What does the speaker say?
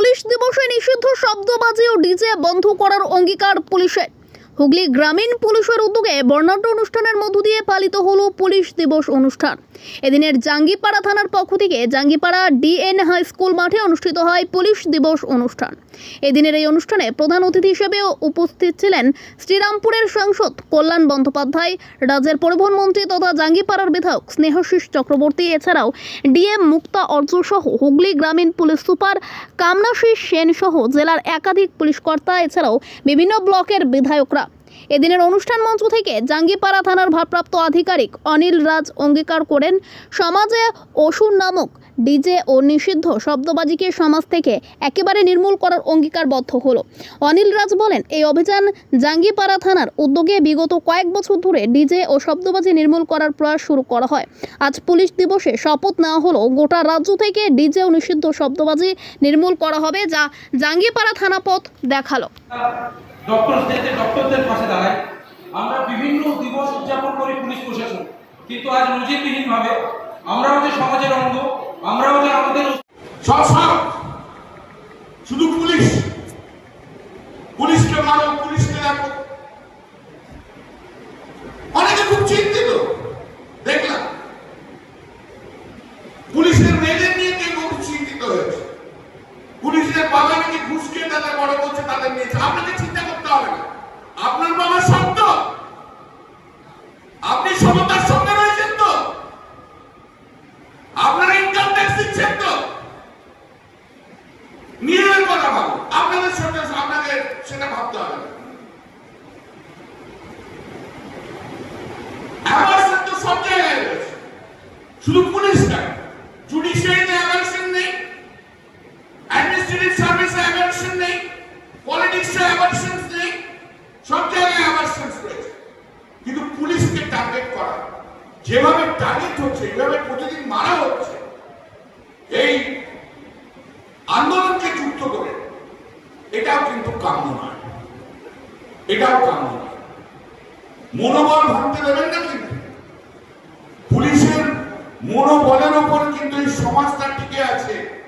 Police দিবসে নিষিদ্ধ শব্দবাজি ও DJ বন্ধ করার অঙ্গীকার পুলিশের। হুগলি গ্রামীণ পুলিশের উদ্যোগে বর্ণাঢ্য অনুষ্ঠানের মধ্য দিয়ে পালিত হলো পুলিশ দিবস অনুষ্ঠান। এদিনের জাঙ্গিপাড়া থানার পক্ষ থেকে জাঙ্গিপাড়া ডিএন হাই স্কুল মাঠে অনুষ্ঠিত হয় পুলিশ দিবস অনুষ্ঠান। এদিনের এই অনুষ্ঠানে প্রধান অতিথি হিসেবে উপস্থিত ছিলেন শ্রীরামপুরের সাংসদ কল্যাণ বন্দ্যোপাধ্যায়, রাজ্যের পরিবহন মন্ত্রী তথা জাঙ্গিপাড়ার বিধায়ক স্নেহশিস চক্রবর্তী, এছাড়াও ডিএম মুক্তা অর্জ সহ হুগলি গ্রামীণ পুলিশ সুপার কামনাশী সেন সহ জেলার একাধিক পুলিশ কর্তা, এছাড়াও বিভিন্ন ব্লকের বিধায়করা। এদিনের অনুষ্ঠান মঞ্চ থেকে জাঙ্গিপাড়া থানার ভারপ্রাপ্ত আধিকারিক অনিল রাজ অঙ্গীকার করেন, সমাজে অসুর নামক ডিজে ও নিষিদ্ধ শব্দবাজিকে সমাজ থেকে একেবারে নির্মূল করার অঙ্গীকারবদ্ধ হলো। অনিল রাজ বলেন, এই অভিযান জাঙ্গিপাড়া থানার উদ্যোগে বিগত কয়েক বছর ধরে ডিজে ও শব্দবাজি নির্মূল করার প্রয়াস শুরু করা হয়। আজ পুলিশ দিবসে শপথ নেওয়া হলো, গোটা রাজ্য থেকে ডিজে ও নিষিদ্ধ শব্দবাজি নির্মূল করা হবে, যা জাঙ্গিপাড়া থানা পথ দেখাল। ডক্টর ডক্টরদের পাশে দাঁড়াই আমরা বিভিন্ন দিবস উদযাপন করি পুলিশ প্রশাসন। কিন্তু আজ নজিরবিহীন ভাবে আমরাও যে সমাজের অঙ্গ, আমরাও যে আমাদের শুধু পুলিশ! পুলিশকে মারো, পুলিশকে রাখো। অনেকে খুব চিন্তিত। দেখলাম। পুলিশের মেয়েদের নিয়ে কেউ খুব চিন্তিত হয়েছে। পুলিশের বাবা নাকি ঘুষ খেয়ে তাদের বড় করছে, তাদের নিয়েছে আপনাকে চিন্তা করতে হবে না আপনার বাবা সত্য সমতার সঙ্গে রয়েছেন তো? আপনারা ইনকাম ট্যাক্স দিচ্ছেন তো? নিজেদের কথা ভাবো। আপনাদের আপনাকে সেটা ভাবতে হবে। রয়েছে। শুধু পুলিশ যেভাবে টার্গেট হচ্ছে যেভাবে প্রতিদিন মারা হচ্ছে, এই আন্দোলনকে যুক্ত করে, এটাও কিন্তু কাম্য নয়। এটাও কাম্য নয়। মনোবল ভাঙতে দেবেন না কিন্তু। পুলিশের মনোবলের ওপর কিন্তু এই সমাজটা টিকে আছে।